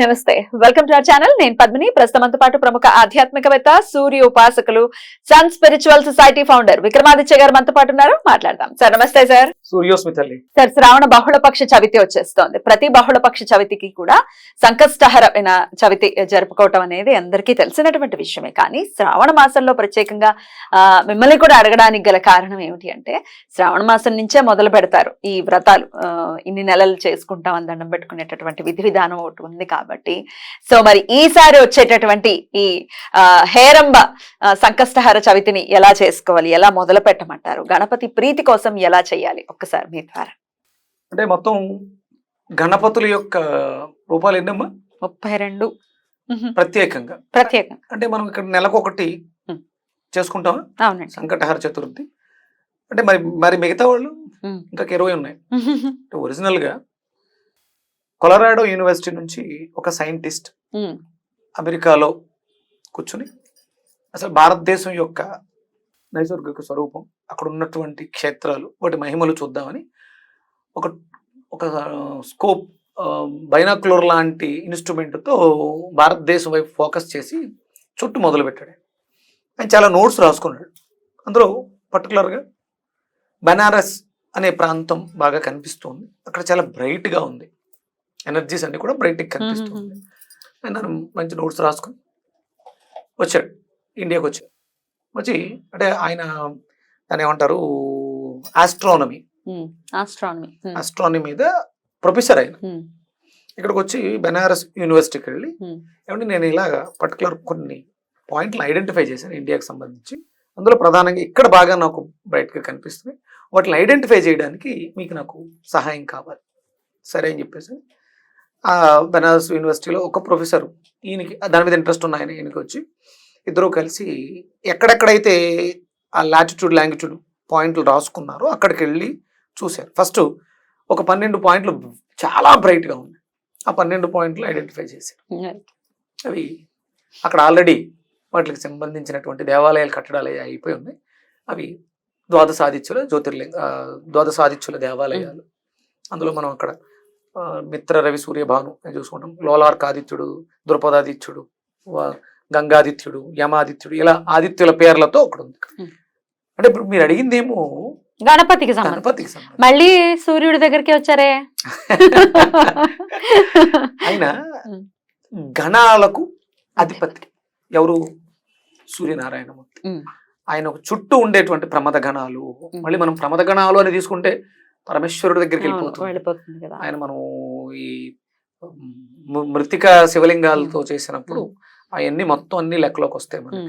నమస్తే. Welcome to our channel నేను పద్మిని. ప్రస్తుతంతో పాటు ప్రముఖ ఆధ్యాత్మికవేత్త సూర్య ఉపాసకులు sun spiritual society founder Vikramaditya garu మనతో పాటు ఉన్నారు. మాట్లాడదాం. సార్ నమస్తే సార్ సూర్యోస్మి తల్లి. సార్ శ్రావణ బహుళపక్ష చవితి వచ్చేస్తోంది. ప్రతి బహుళపక్ష చవితికి కూడా సంకష్టహరమైన చవితి జరుపుకోవటం అనేది అందరికీ తెలిసినటువంటి విషయమే. కానీ శ్రావణ మాసంలో ప్రత్యేకంగా ఆ, మిమ్మల్ని కూడా అడగడానికి గల కారణం ఏమిటి అంటే శ్రావణ మాసం నుంచే మొదలు పెడతారు ఈ వ్రతాలు. ఆ, ఇన్ని నెలలు చేసుకుంటాం అని దండం పెట్టుకునేటటువంటి విధి విధానం ఒకటి ఉంది కాబట్టి. సో మరి ఈసారి వచ్చేటటువంటి ఈ హేరంబ సంకష్టహర చవితిని ఎలా చేసుకోవాలి ఎలా మొదలు పెట్టమంటారు గణపతి ప్రీతి కోసం ఎలా చేయాలి? ఒక్కసారి మీ ద్వారా. అంటే మొత్తం గణపతుల యొక్క రూపాలు ఎన్నమ్మా? ముప్పై రెండు. ప్రత్యేకంగా. ప్రత్యేకం. అంటే మనం ఇక్కడ నెలకొకటి ఉం. చేసుకుంటామా? అవునండి. సంకటహర చతుర్థి. అంటే మరి మరి మిగతా వాళ్ళు. ఇంకా ఇరవై ఉన్నాయి. అంటే ఒరిజినల్గా కొలరాడో యూనివర్సిటీ నుంచి ఒక సైంటిస్ట్. అమెరికాలో కూర్చుని అసలు భారతదేశం యొక్క నైసర్గిక స్వరూపం అక్కడ ఉన్నటువంటి క్షేత్రాలు వాటి మహిమలు చూద్దామని ఒక ఒక స్కోప్ బైనాక్యులర్ లాంటి ఇన్స్ట్రుమెంట్తో భారతదేశం వైపు ఫోకస్ చేసి చుట్టూ మొదలు పెట్టాడు ఆయన చాలా నోట్స్ రాసుకున్నాడు. అందులో పర్టికులర్గా బనారస్ అనే ప్రాంతం బాగా కనిపిస్తుంది. అక్కడ చాలా బ్రైట్గా ఉంది. ఎనర్జీస్ అన్ని కూడా బ్రైట్గా కనిపిస్తుంది. ఆయన మంచి నోట్స్ రాసుకుని వచ్చాడు. ఇండియాకి వచ్చాడు. వచ్చి అంటే ఆయన దాన్ని ఏమంటారు ఆస్ట్రానమీ. ఆస్ట్రానమీ. ఆస్ట్రానమీ మీద ప్రొఫెసర్ ఆయన. ఇక్కడికి వచ్చి బెనారస్ యూనివర్సిటీకి వెళ్ళి. ఏమంటే నేను ఇలాగా పర్టికులర్ కొన్ని పాయింట్లు ఐడెంటిఫై చేశాను ఇండియాకి సంబంధించి అందులో ప్రధానంగా ఇక్కడ బాగా నాకు బ్రైట్గా కనిపిస్తుంది వాటిని ఐడెంటిఫై చేయడానికి మీకు నాకు సహాయం కావాలి సరే అని చెప్పేసి ఆ బెనారస్ యూనివర్సిటీలో ఒక ప్రొఫెసర్ ఈయనకి దాని మీద ఇంట్రెస్ట్ ఉన్న ఆయన ఈయనకి వచ్చి ఇద్దరు కలిసి ఎక్కడెక్కడైతే ఆ లాటిట్యూడ్ లాంగిట్యూడ్ పాయింట్లు రాసుకున్నారో. అక్కడికి వెళ్ళి చూశారు. ఫస్ట్ ఒక పన్నెండు పాయింట్లు చాలా బ్రైట్గా ఉన్నాయి. ఆ పన్నెండు పాయింట్లు ఐడెంటిఫై చేశారు. అవి అక్కడ ఆల్రెడీ వాటికి సంబంధించినటువంటి దేవాలయాలు కట్టడాలు అయి- అయిపోయి ఉన్నాయి. అవి ద్వాదశాదిత్యుల జ్యోతిర్లింగ ద్వాదశాదిత్యుల దేవాలయాలు. అందులో మనం అక్కడ మిత్ర రవి సూర్య భాను అని చూసుకుంటాం. లోలార్క ఆదిత్యుడు ద్రుపదాదిత్యుడు గంగాదిత్యుడు యమాదిత్యుడు ఇలా ఆదిత్యుల పేర్లతో ఒకటి ఉంది. అంటే ఇప్పుడు మీరు అడిగిందేమో గణపతికి గణపతికి. మళ్ళీ సూర్యుడి దగ్గరికి వచ్చారే? ఆయన. గణాలకు అధిపతి ఎవరు? సూర్యనారాయణమూర్తి. ఆయన ఆయన చుట్టూ ఉండేటువంటి ప్రమద గణాలు. మళ్ళీ మనం ప్రమద గణాలు అని తీసుకుంటే పరమేశ్వరుడి దగ్గరికి వెళ్ళిపోతుంది. ఆయన మనం ఈ మృతిక శివలింగాలతో చేసినప్పుడు అవన్నీ మొత్తం అన్ని లెక్కలోకి వస్తాయి మనకి.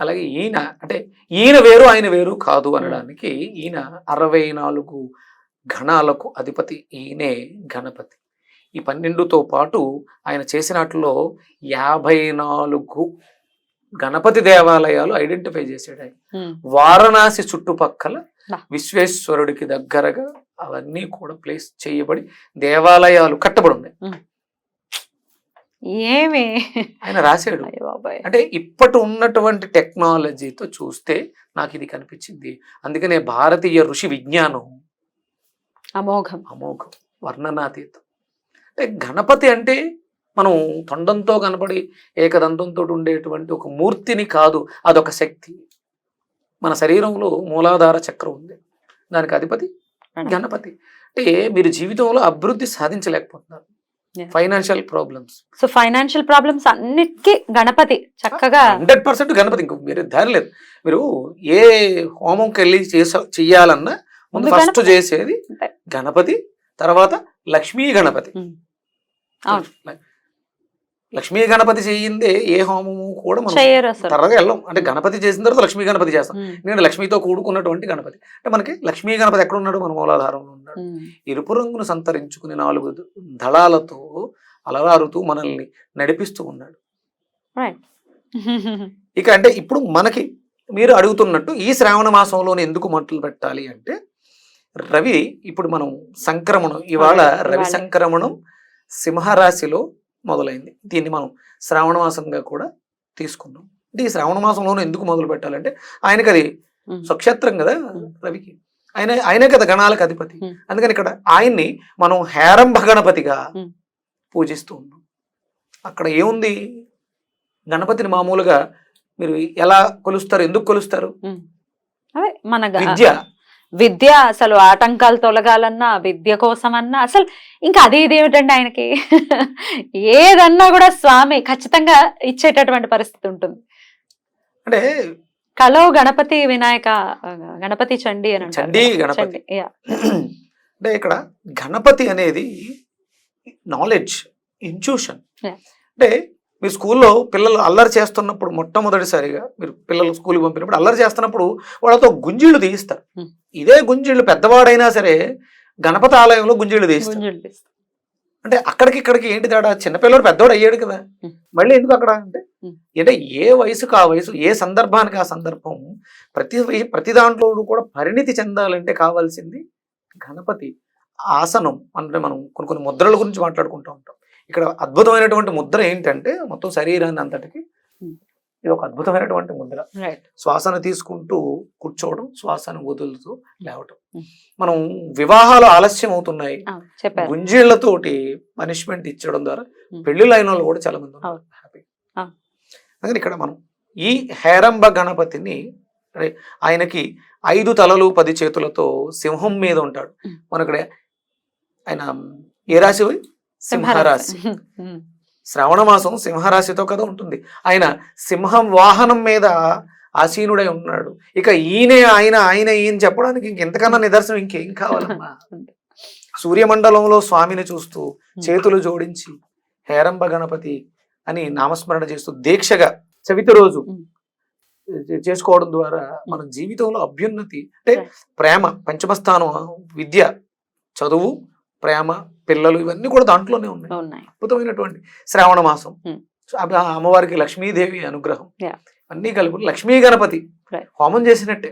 అలాగే ఈయన అంటే ఈయన వేరు ఆయన వేరు కాదు అనడానికి ఈయన అరవై నాలుగు గణాలకు అధిపతి ఈయనే గణపతి ఈ పన్నెండుతో పాటు ఆయన చేసినట్లో యాభై నాలుగు గణపతి దేవాలయాలు ఐడెంటిఫై చేశాడు ఆయన. వారణాసి చుట్టుపక్కల. విశ్వేశ్వరుడికి దగ్గరగా అవన్నీ కూడా ప్లేస్ చేయబడి దేవాలయాలు కట్టబడి ఉన్నాయి ఏమి? ఆయన రాశాడు. అంటే ఇప్పటి ఉన్నటువంటి టెక్నాలజీతో చూస్తే నాకు ఇది కనిపించింది. అందుకనే భారతీయ ఋషి విజ్ఞానం. అమోఘం. అమోఘం. వర్ణనాతీతం. అంటే గణపతి అంటే మనం తొండంతో కనబడి ఏకదంతంతో ఉండేటువంటి ఒక మూర్తిని కాదు అదొక శక్తి. మన శరీరంలో మూలాధార చక్రం ఉంది. దానికి అధిపతి. గణపతి. అంటే మీరు జీవితంలో అభివృద్ధి సాధించలేకపోతున్నారు. Financial problems so financial problems అన్నిటికీ గణపతి చక్కగా హండ్రెడ్ పర్సెంట్ గణపతి ఇంకో మీరు దారి లేదు మీరు ఏ హోమంకి వెళ్ళి చేస చెయ్యాలన్నా ముందు ఫస్ట్. చేసేది. గణపతి తర్వాత లక్ష్మీ గణపతి. లక్ష్మీ గణపతి చేయిందే ఏ హోమము కూడా మనం త్వరగా వెళ్ళం. అంటే గణపతి చేసిన తర్వాత లక్ష్మీ గణపతి చేస్తాం. నేను లక్ష్మితో కూడుకున్నటువంటి గణపతి. అంటే మనకి లక్ష్మీ గణపతి ఎక్కడ ఉన్నాడు మన మూలాధారంలో ఉన్నాడు. ఎరుపు రంగును సంతరించుకుని నాలుగు దళాలతో అలరారుతూ మనల్ని నడిపిస్తూ ఉన్నాడు. ఇక అంటే ఇప్పుడు మనకి మీరు అడుగుతున్నట్టు ఈ శ్రావణ మాసంలోనే ఎందుకు మంటలు పెట్టాలి అంటే రవి ఇప్పుడు మనం సంక్రమణం ఇవాళ రవి. సంక్రమణం సింహరాశిలో మొదలైంది. దీన్ని మనం శ్రావణ మాసంగా కూడా తీసుకున్నాం అంటే ఈ శ్రావణ మాసంలోనే ఎందుకు మొదలు పెట్టాలంటే ఆయనకి అది. స్వక్షేత్రం కదా. రవికి. ఆయన ఆయనే కదా గణాలకు అధిపతి. అందుకని ఇక్కడ ఆయన్ని మనం హేరంభ గణపతిగా. పూజిస్తూ ఉన్నాం. అక్కడ ఏముంది? గణపతిని మామూలుగా మీరు ఎలా కొలుస్తారు? ఎందుకు కొలుస్తారు? విద్య. విద్య అసలు ఆటంకాలు తొలగాలన్నా విద్య కోసమన్నా అసలు ఇంకా అది ఇదేమిటండి ఆయనకి ఏదన్నా కూడా స్వామి ఖచ్చితంగా ఇచ్చేటటువంటి పరిస్థితి ఉంటుంది అంటే కలో గణపతి వినాయక గణపతి చండి అని. చండీ గణపతి. అంటే ఇక్కడ గణపతి అనేది నాలెడ్జ్ ఇంట్యూషన్. అంటే మీ స్కూల్లో పిల్లలు అల్లరి చేస్తున్నప్పుడు మొట్టమొదటిసారిగా మీరు పిల్లలు స్కూల్కి పంపినప్పుడు అల్లరి చేస్తున్నప్పుడు వాళ్ళతో గుంజీళ్ళు తీయిస్తారు. ఇదే గుంజీళ్ళు పెద్దవాడైనా సరే గణపతి ఆలయంలో గుంజీళ్ళు తీయిస్తారు. అంటే అక్కడికి ఇక్కడికి ఏంటి తేడా చిన్నపిల్లడు పెద్దవాడు అయ్యాడు కదా. మళ్ళీ ఎందుకు అక్కడ అంటే. అంటే ఏ వయసుకు ఆ వయసు ఏ సందర్భానికి ఆ సందర్భం ప్రతి ప్రతి దాంట్లో కూడా పరిణితి చెందాలంటే కావాల్సింది గణపతి ఆసనం అంటే మనం కొన్ని కొన్ని ముద్రల గురించి మాట్లాడుకుంటూ ఉంటాం ఇక్కడ అద్భుతమైనటువంటి ముద్ర ఏంటంటే మొత్తం శరీరాన్ని అంతటికి Hmm. ఇది ఒక అద్భుతమైనటువంటి ముద్ర. శ్వాసను తీసుకుంటూ కూర్చోవడం శ్వాసను వదులుతూ లేవటం Hmm. మనం వివాహాలు ఆలస్యం అవుతున్నాయి గుంజీళ్ళతోటి పనిష్మెంట్ ఇచ్చడం ద్వారా Hmm. పెళ్ళిళ్ళు అయిన వాళ్ళు కూడా చాలా మంది. హ్యాపీ. అందుకని ఇక్కడ మనం ఈ హేరంబ గణపతిని ఆయనకి ఐదు తలలు పది చేతులతో సింహం మీద ఉంటాడు Hmm. మన ఇక్కడ ఆయన ఏ రాశి? సింహరాశి. శ్రావణ మాసం సింహరాశితో కదా ఉంటుంది. ఆయన సింహం వాహనం మీద ఆసీనుడై ఉన్నాడు. ఇక ఈయనే ఆయన ఆయన ఈయన చెప్పడానికి ఇంకెంతకన్నా నిదర్శనం ఇంకేం కావాలమ్మా. సూర్యమండలంలో స్వామిని చూస్తూ చేతులు జోడించి హేరంబ గణపతి అని నామస్మరణ చేస్తూ దీక్షగా చవితి రోజు చేసుకోవడం ద్వారా మన జీవితంలో అభ్యున్నతి అంటే. ప్రేమ పంచమస్థానం విద్య చదువు ప్రేమ పిల్లలు ఇవన్నీ కూడా దాంట్లోనే ఉన్నాయి. ఉన్నాయి. అద్భుతమైనటువంటి శ్రావణ మాసం. Hmm. అమ్మవారికి లక్ష్మీదేవి అనుగ్రహం. అన్నీ కలిపి లక్ష్మీ గణపతి. హోమం చేసినట్టే.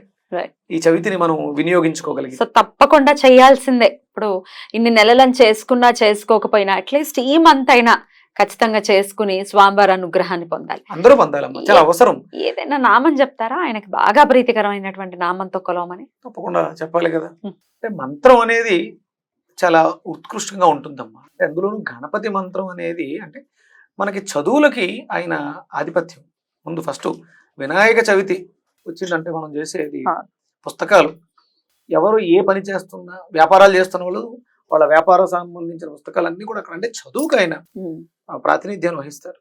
ఈ చవితిని మనం వినియోగించుకోగలిగి సో తప్పకుండా చేయాల్సిందే. ఇప్పుడు ఇన్ని నెలలను చేసుకున్నా చేసుకోకపోయినా అట్లీస్ట్ ఈ మంత్ అయినా ఖచ్చితంగా చేసుకుని స్వామివారి అనుగ్రహాన్ని పొందాలి. అందరూ పొందాలమ్మా. చాలా అవసరం. ఏదైనా నామం చెప్తారా? ఆయనకి బాగా ప్రీతికరమైనటువంటి నామంతో కొలవమని. తప్పకుండా చెప్పాలి కదా. Hmm. అంటే మంత్రం అనేది చాలా ఉత్కృష్టంగా ఉంటుందమ్మా. అందులోనూ గణపతి మంత్రం అనేది అంటే మనకి చదువులకి ఆయన ఆధిపత్యం. ముందు ఫస్ట్ వినాయక చవితి వచ్చిందంటే మనం చేసేది. పుస్తకాలు. ఎవరు ఏ పని చేస్తున్నా వ్యాపారాలు చేస్తున్న వాళ్ళు వాళ్ళ వ్యాపార సంబంధించిన పుస్తకాలన్నీ కూడా అక్కడ అంటే చదువుకు ఆయన ఆ, ప్రాతినిధ్యాన్ని వహిస్తారు.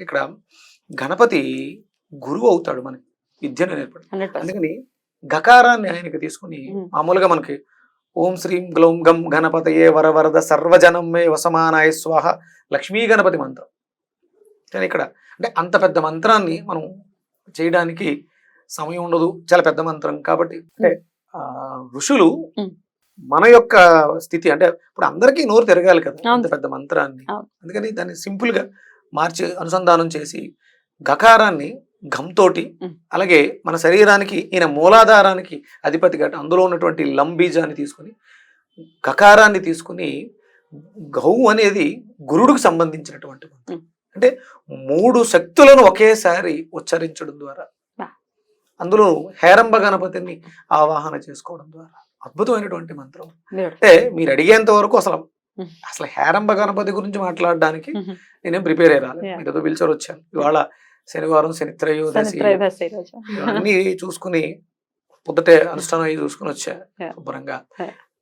ఇక్కడ గణపతి గురువు అవుతాడు మనకి. విద్యను నేర్పడు. అందుకని గకారాన్ని ఆయనకి తీసుకుని. మామూలుగా మనకి ఓం శ్రీం గ్లౌం గం గణపతయే వరవరద సర్వజనం మే వసమానాయ స్వాహ లక్ష్మీ గణపతి మంత్రం కానీ ఇక్కడ అంటే అంత పెద్ద మంత్రాన్ని మనం చేయడానికి సమయం ఉండదు చాలా పెద్ద మంత్రం కాబట్టి అంటే ఋషులు. మన యొక్క స్థితి అంటే ఇప్పుడు అందరికీ నోరు తిరగాలి కదా. అంత పెద్ద మంత్రాన్ని. అందుకని దాన్ని సింపుల్గా మార్చి అనుసంధానం చేసి గకారాన్ని గంతోటి Hmm. అలాగే మన శరీరానికి ఈయన మూలాధారానికి అధిపతిగా అందులో ఉన్నటువంటి లంబీజాన్ని తీసుకుని గకారాన్ని తీసుకుని గౌ అనేది గురుడికి సంబంధించినటువంటి మంత్రం. అంటే మూడు శక్తులను ఒకేసారి ఉచ్చరించడం ద్వారా. అందులో హేరంబ గణపతిని ఆవాహన చేసుకోవడం ద్వారా అద్భుతమైనటువంటి మంత్రం. అంటే మీరు అడిగేంత వరకు అసలు. అసలు హేరంబ గణపతి గురించి మాట్లాడడానికి. నేనేం ప్రిపేర్ అయ్యాలి. మీతో పిలిచారు వచ్చాను ఇవాళ శనివారం శని త్రయోదశి. ఇవన్నీ చూసుకుని పొద్దుటే అనుష్ఠానం అయ్యి చూసుకుని వచ్చా. శుభ్రంగా.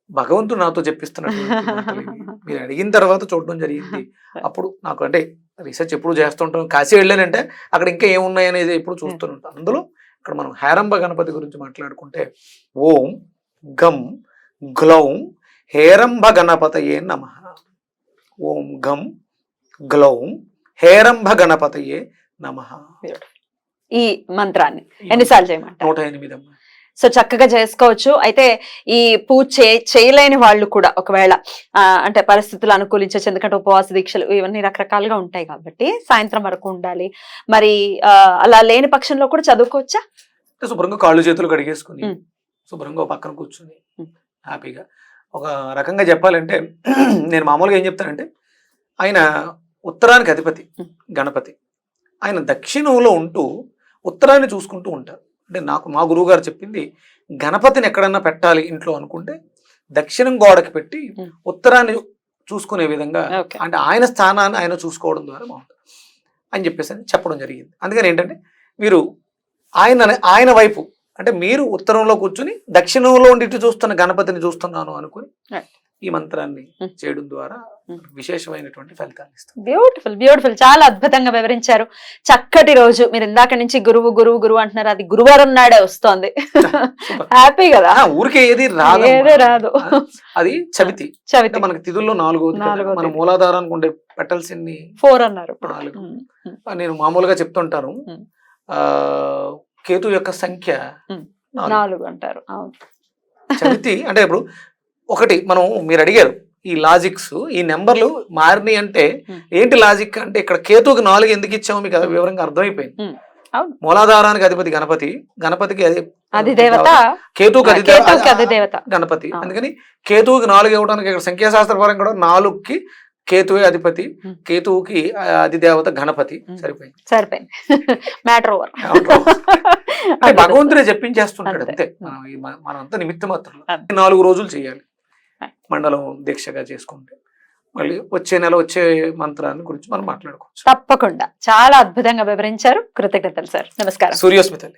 భగవంతుడు నాతో ఇవి. మీరు అడిగిన తర్వాత చూడడం జరిగింది అప్పుడు నాకు అంటే రీసెర్చ్ ఎప్పుడు చేస్తుంటాం కాశీ వెళ్ళానంటే అక్కడ ఇంకా ఏమున్నాయి అనేది ఎప్పుడు చూస్తుంటాం అందులో ఇక్కడ మనం హేరంబ గణపతి గురించి మాట్లాడుకుంటే ఓం గం గ్లౌం హేరంబ గణపతయే నమ ఓం గం గ్లౌం హేరంబ గణపతయే నమ. ఈ మంత్రాన్ని. ఎన్నిసార్లు చేయమంటారు? నూట ఎనిమిది అమ్మ. సో చక్కగా చేసుకోవచ్చు. అయితే ఈ పూజ చే- చేయలేని వాళ్ళు కూడా ఒకవేళ అంటే పరిస్థితులు అనుకూలించవచ్చు. ఎందుకంటే ఉపవాస దీక్షలు ఇవన్నీ రకరకాలుగా ఉంటాయి కాబట్టి సాయంత్రం వరకు ఉండాలి. మరి ఆ, అలా లేని పక్షంలో కూడా చదువుకోవచ్చా? శుభ్రంగా కాళ్ళు చేతులు కడిగేసుకుని. శుభ్రంగా పక్కన కూర్చుని. హ్యాపీగా. ఒక రకంగా చెప్పాలంటే నేను మామూలుగా ఏం చెప్తానంటే ఆయన ఉత్తరానికి అధిపతి. గణపతి. ఆయన దక్షిణంలో ఉంటూ ఉత్తరాన్ని చూసుకుంటూ ఉంటారు అంటే నాకు మా గురువు గారు చెప్పింది గణపతిని ఎక్కడన్నా పెట్టాలి ఇంట్లో అనుకుంటే దక్షిణం గోడకి పెట్టి. ఉత్తరాన్ని చూసుకునే విధంగా అంటే ఆయన స్థానాన్ని ఆయన చూసుకోవడం ద్వారా బాగుంటుంది అని చెప్పేసి అని చెప్పడం జరిగింది అందుకని ఏంటంటే మీరు ఆయన ఆయన వైపు అంటే మీరు ఉత్తరంలో కూర్చుని దక్షిణంలో ఉండి ఇటు చూస్తున్న గణపతిని చూస్తున్నాను అనుకుని. ఈ మంత్రాన్ని Hmm. చేయడం ద్వారా Hmm. విశేషమైనటువంటి ఫలితాలు ఇస్తుంది బ్యూటిఫుల్ బ్యూటిఫుల్ చాలా అద్భుతంగా వివరించారు చక్కటి రోజు మీరు ఇందాక నుంచి గురువు గురువు గురువు అంటున్నారు అది గురువారం నాడే వస్తోంది. హ్యాపీ కదా ఊరికే ఏది రాదు ఏదే రాదు అది చవితి చవితి మనకి తిథుల్లో. నాలుగో మన. మూలాధారానికి ఉండే పెట్టాల్సింది ఫోర్ అన్నారు. నాలుగు. ఉమ్. నేను మామూలుగా చెప్తుంటాను Hmm. ఆ కేతు యొక్క సంఖ్య Hmm. నాలుగు. అంటారు చవితి అంటే ఇప్పుడు ఒకటి మనం మీరు అడిగారు ఈ లాజిక్స్ ఈ నెంబర్లు మారినాయి అంటే. ఏంటి లాజిక్ అంటే ఇక్కడ కేతువుకి నాలుగు ఎందుకు ఇచ్చామో మీకు అది వివరంగా అర్థమైపోయింది. మూలాధారానికి అధిపతి గణపతి గణపతికి అది కేతువుకి అది కేతువుకి అది దేవత గణపతి. అందుకని కేతువుకి నాలుగు ఇవ్వడానికి ఇక్కడ సంఖ్యాశాస్త్ర పరంగా కూడా నాలుగుకి కేతువే అధిపతి. కేతువుకి అధిదేవత గణపతి. సరిపోయింది సరిపోయింది మ్యాటర్ ఓవర్ భగవంతుడే చెప్పించేస్తుంటాడు అంతే. మనం మనంతా నిమిత్త మాత్రం. నాలుగు రోజులు చేయాలి. మండలం దీక్షగా చేసుకుంటే మళ్ళీ వచ్చే నెల వచ్చే మంత్రాన్ని గురించి మనం మాట్లాడుకోవచ్చు. తప్పకుండా. చాలా అద్భుతంగా వివరించారు. కృతజ్ఞతలు సార్. నమస్కారం. సూర్యోస్మితల్లి